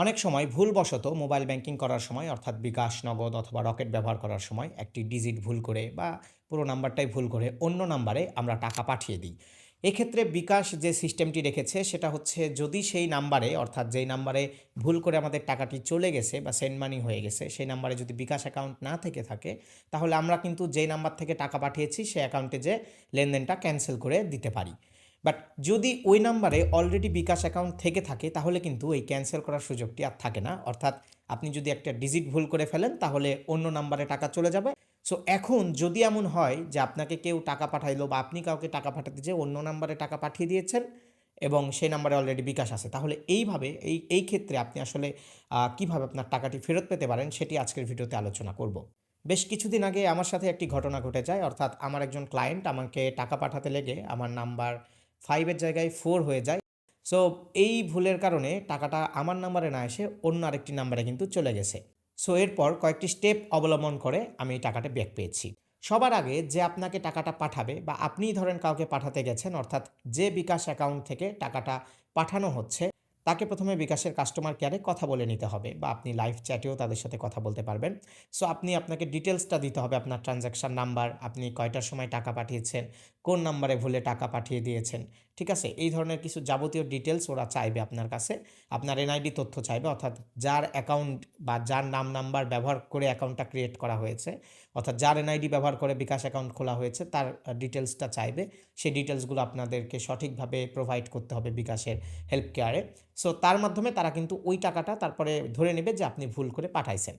অনেক সময় ভুলবশত মোবাইল ব্যাংকিং করার সময়, অর্থাৎ বিকাশ, নগদ অথবা রকেট ব্যবহার করার সময় একটি ডিজিট ভুল করে বা পুরো নাম্বারটাই ভুল করে অন্য নাম্বারে আমরা টাকা পাঠিয়ে দিই। এক্ষেত্রে বিকাশ যে সিস্টেমটি রেখেছে, সেটা হচ্ছে যদি সেই নাম্বারে, অর্থাৎ যেই নাম্বারে ভুল করে আমাদের টাকাটি চলে গেছে বা সেন্ড মানি হয়ে গেছে, সেই নাম্বারে যদি বিকাশ অ্যাকাউন্ট না থেকে থাকে, তাহলে আমরা কিন্তু যেই নাম্বার থেকে টাকা পাঠিয়েছি, সেই অ্যাকাউন্টে যে লেনদেনটা ক্যান্সেল করে দিতে পারি। বাট যদি ওই নাম্বারে অলরেডি বিকাশ অ্যাকাউন্ট থেকে থাকে, তাহলে কিন্তু এই ক্যান্সেল করার সুযোগটি আর থাকে না। অর্থাৎ আপনি যদি একটা ডিজিট ভুল করে ফেলেন, তাহলে অন্য নাম্বারে টাকা চলে যাবে। সো এখন যদি এমন হয় যে আপনাকে কেউ টাকা পাঠাইলো বা আপনি কাউকে টাকা পাঠাতে যে অন্য নাম্বারে টাকা পাঠিয়ে দিয়েছেন এবং সেই নাম্বারে অলরেডি বিকাশ আছে, তাহলে এইভাবে, এই এই ক্ষেত্রে আপনি আসলে কীভাবে আপনার টাকাটি ফেরত পেতে পারেন সেটি আজকের ভিডিওতে আলোচনা করব। বেশ কিছুদিন আগে আমার সাথে একটি ঘটনা ঘটে যায়। অর্থাৎ আমার একজন ক্লায়েন্ট আমাকে টাকা পাঠাতে লেগে আমার নাম্বার ফাইভের জায়গায় ফোর হয়ে যায়। সো এই ভুলের কারণে টাকাটা আমার নাম্বারে না এসে অন্য আরেকটি নাম্বারে কিন্তু চলে গেছে। সো এরপর কয়েকটি স্টেপ অবলম্বন করে আমি এই টাকাটা ব্যাক পেয়েছি। সবার আগে যে আপনাকে টাকাটা পাঠাবে বা আপনিই ধরেন কাউকে পাঠাতে গেছেন, অর্থাৎ যে বিকাশ অ্যাকাউন্ট থেকে টাকাটা পাঠানো হচ্ছে তাকে প্রথমে বিকাশের কাস্টমার কেয়ারে কথা বলে নিতে হবে বা আপনি লাইভ চ্যাটেও তাদের সাথে কথা বলতে পারবেন। সো আপনি আপনাকে ডিটেলসটা দিতে হবে আপনার ট্রানজ্যাকশান নাম্বার আপনি কয়টার সময় টাকা পাঠিয়েছেন, কোন নাম্বারে ভুলে টাকা পাঠিয়ে দিয়েছেন। ঠিক আছে? এই ধরনের কিছু যাবতীয় ডিটেলস ওরা চাইবে আপনার কাছে। আপনার এনআইডি তথ্য চাইবে, অর্থাৎ যার অ্যাকাউন্ট বা যার নাম নাম্বার ব্যবহার করে অ্যাকাউন্টটা ক্রিয়েট করা হয়েছে, অর্থাৎ যার এনআইডি ব্যবহার করে বিকাশ অ্যাকাউন্ট খোলা হয়েছে, তার ডিটেলসটা চাইবে। সেই ডিটেলসগুলো আপনাদেরকে সঠিকভাবে প্রোভাইড করতে হবে বিকাশের হেল্প কেয়ারে সো তার মাধ্যমে তারা কিন্তু ওই টাকাটা তারপরে ধরে নেবে যে আপনি ভুল করে পাঠাইছেন।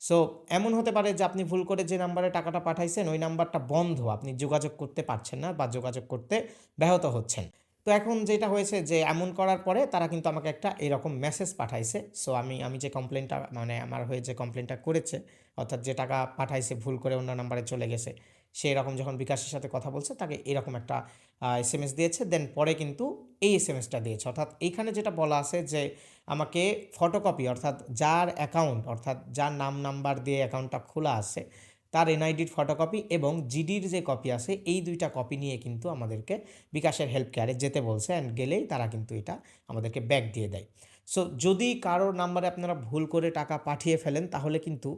সো এমন হতে পারে যে আপনি ভুল করে যে নাম্বারে টাকাটা পাঠাইছেন, ওই নাম্বারটা বন্ধ, আপনি যোগাযোগ করতে পারছেন না বা যোগাযোগ করতে ব্যাহত হচ্ছেন। তো এখন যেটা হয়েছে যে এমন করার পরে তারা কিন্তু আমাকে একটা এরকম মেসেজ পাঠাইছে। সো আমি আমি যে কমপ্লেনটা মানে আমার হয়ে যে কমপ্লেনটা করেছে, অর্থাৎ যে টাকা পাঠাইছে ভুল করে অন্য নাম্বারে চলে গেছে, সে এরকম যখন বিকাশের সাথে কথা বলছে, তাকে এরকম একটা এস এম এস দিয়েছে দেন পরে কিন্তু এই এস এম এসটা দিয়েছে। অর্থাৎ এইখানে যেটা বলা আছে যে আমাকে ফটোকপি অর্থাৎ যার অ্যাকাউন্ট অর্থাৎ যার নাম নাম্বার দিয়ে অ্যাকাউন্টটা খোলা আছে, তার এনআইডির ফটোকপি এবং জিডির যে কপি আছে, এই দুইটা কপি নিয়ে কিন্তু আমাদেরকে বিকাশের হেল্প কেয়ারে যেতে বলছে অ্যান্ড গেলেই তারা কিন্তু এটা আমাদেরকে ব্যাক দিয়ে দেয়। সো যদি কারোর নাম্বারে আপনারা ভুল করে টাকা পাঠিয়ে ফেলেন, তাহলে কিন্তু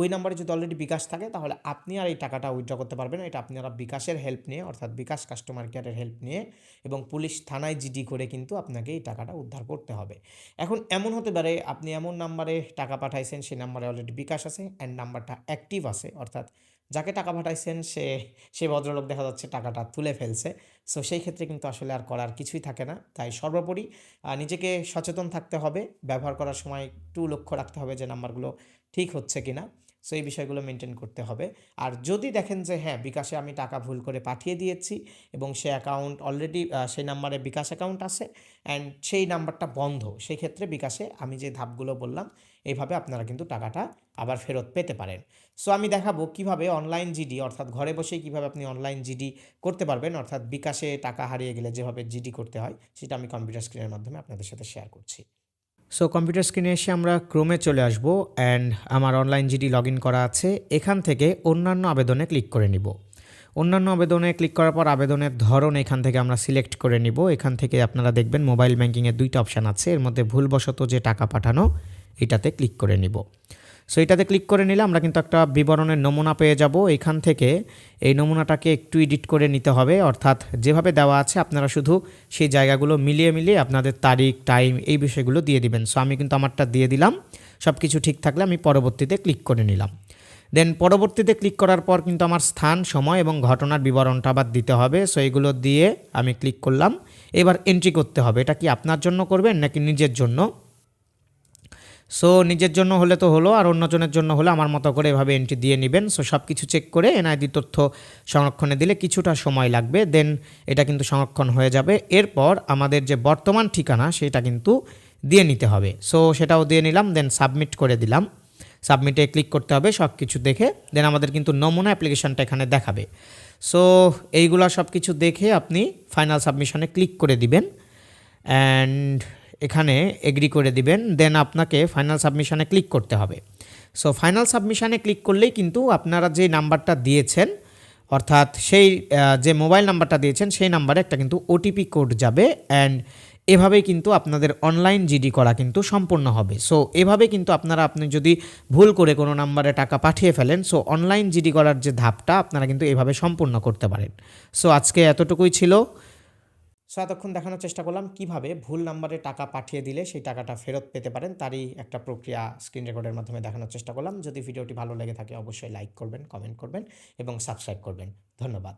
ওই নাম্বারে যদি অলরেডি বিকাশ থাকে, তাহলে আপনি আর এই টাকাটা উইথড্র করতে পারবেন এটা আপনারা বিকাশের হেল্প নিয়ে, অর্থাৎ বিকাশ কাস্টমার কেয়ারের হেল্প নিয়ে এবং পুলিশ থানায় জিডি করে কিন্তু আপনাকে এই টাকাটা উদ্ধার করতে হবে। এখন এমন হতে পারে, আপনি এমন নাম্বারে টাকা পাঠাইছেন, সেই নাম্বারে অলরেডি বিকাশ আছে অ্যান্ড নাম্বারটা অ্যাক্টিভ আছে, অর্থাৎ যাকে টাকা পাঠাইছেন, সে সে ভদ্রলোক দেখা যাচ্ছে টাকাটা তুলে ফেলছে। সো সেই ক্ষেত্রে কিন্তু আসলে আর করার কিছুই থাকে না। তাই সর্বোপরি নিজেকে সচেতন থাকতে হবে। ব্যবহার করার সময় একটু লক্ষ্য রাখতে হবে যে নাম্বারগুলো ঠিক হচ্ছে কি না সো এই বিষয়গুলো মেনটেন করতে হবে। আর যদি দেখেন যে হ্যাঁ বিকাশে আমি টাকা ভুল করে পাঠিয়ে দিয়েছি এবং সে অ্যাকাউন্ট অলরেডি সেই নাম্বারে বিকাশ অ্যাকাউন্ট আছে অ্যান্ড সেই নাম্বারটা বন্ধ, সেই ক্ষেত্রে বিকাশে আমি যে ধাপগুলো বললাম, এইভাবে আপনারা কিন্তু টাকাটা আবার ফেরত পেতে পারেন। সো আমি দেখাবো কীভাবে অনলাইন জিডি অর্থাৎ ঘরে বসেই কীভাবে আপনি অনলাইন জিডি করতে পারবেন, অর্থাৎ বিকাশে টাকা হারিয়ে গেলে যেভাবে জিডি করতে হয়, সেটা আমি কম্পিউটার স্ক্রিনের মাধ্যমে আপনাদের সাথে শেয়ার করছি। সো কম্পিউটার স্ক্রিনে এসে আমরা ক্রোমে চলে আসব অ্যান্ড আমার অনলাইন জিডি লগ করা আছে। এখান থেকে অন্যান্য আবেদনে ক্লিক করে নিব। অন্যান্য আবেদনে ক্লিক করার পর আবেদনের ধরন এখান থেকে আমরা সিলেক্ট করে নিব। এখান থেকে আপনারা দেখবেন মোবাইল ব্যাঙ্কিংয়ের দুইটা অপশান আছে। এর মধ্যে ভুলবশত যে টাকা পাঠানো, এটাতে ক্লিক করে নিব। সো এটাতে ক্লিক করে নিলে আমরা কিন্তু একটা বিবরণের নমুনা পেয়ে যাব। এখান থেকে এই নমুনাটাকে একটু এডিট করে নিতে হবে। অর্থাৎ যেভাবে দেওয়া আছে, আপনারা শুধু সেই জায়গাগুলো মিলিয়ে মিলিয়ে আপনাদের তারিখ টাইম এই বিষয়গুলো দিয়ে দিবেন। সো আমি কিন্তু আমারটা দিয়ে দিলাম। সব কিছু ঠিক থাকলে আমি পরবর্তীতে ক্লিক করে নিলাম। দেন পরবর্তীতে ক্লিক করার পর কিন্তু আমার স্থান, সময় এবং ঘটনার বিবরণটা আবার দিতে হবে। সো এগুলো দিয়ে আমি ক্লিক করলাম। এবার এন্ট্রি করতে হবে। এটা কি আপনার জন্য করবেন নাকি নিজের জন্য? সো নিজের জন্য হলে তো হলো, আর অন্যজনের জন্য হলে আমার মতো করে এভাবে এন্ট্রি দিয়ে নেবেন। সো সব কিছু চেক করে এনআইডি তথ্য সংরক্ষণে দিলে কিছুটা সময় লাগবে দেন এটা কিন্তু সংরক্ষণ হয়ে যাবে। এরপর আমাদের যে বর্তমান ঠিকানা, সেটা কিন্তু দিয়ে নিতে হবে। সো সেটাও দিয়ে নিলাম দেন সাবমিট করে দিলাম। সাবমিটে ক্লিক করতে হবে সব কিছু দেখে দেন আমাদের কিন্তু নমুনা অ্যাপ্লিকেশনটা এখানে দেখাবে। সো এইগুলা সব কিছু দেখে আপনি ফাইনাল সাবমিশনে ক্লিক করে দিবেন। অ্যান্ড এখানে এগ্রি করে দিবেন দেন আপনাকে ফাইনাল সাবমিশানে ক্লিক করতে হবে। সো ফাইনাল সাবমিশানে ক্লিক করলেই কিন্তু আপনারা যে নাম্বারটা দিয়েছেন, অর্থাৎ সেই যে মোবাইল নাম্বারটা দিয়েছেন, সেই নাম্বারে একটা কিন্তু ওটিপি কোড যাবে অ্যান্ড এভাবেই কিন্তু আপনাদের অনলাইন জিডি করা কিন্তু সম্পূর্ণ হবে। সো এভাবে কিন্তু আপনারা, আপনি যদি ভুল করে কোনো নাম্বারে টাকা পাঠিয়ে ফেলেন সো অনলাইন জিডি করার যে ধাপটা, আপনারা কিন্তু এভাবে সম্পূর্ণ করতে পারেন। সো আজকে এতটুকুই ছিল। সো এতক্ষণ দেখানোর চেষ্টা করলাম কীভাবে ভুল নাম্বারে টাকা পাঠিয়ে দিলে সেই টাকাটা ফেরত পেতে পারেন, তারই একটা প্রক্রিয়া স্ক্রিন রেকর্ডের মাধ্যমে দেখানোর চেষ্টা করলাম। যদি ভিডিওটি ভালো লেগে থাকে, অবশ্যই লাইক করবেন কমেন্ট করবেন এবং সাবস্ক্রাইব করবেন। ধন্যবাদ।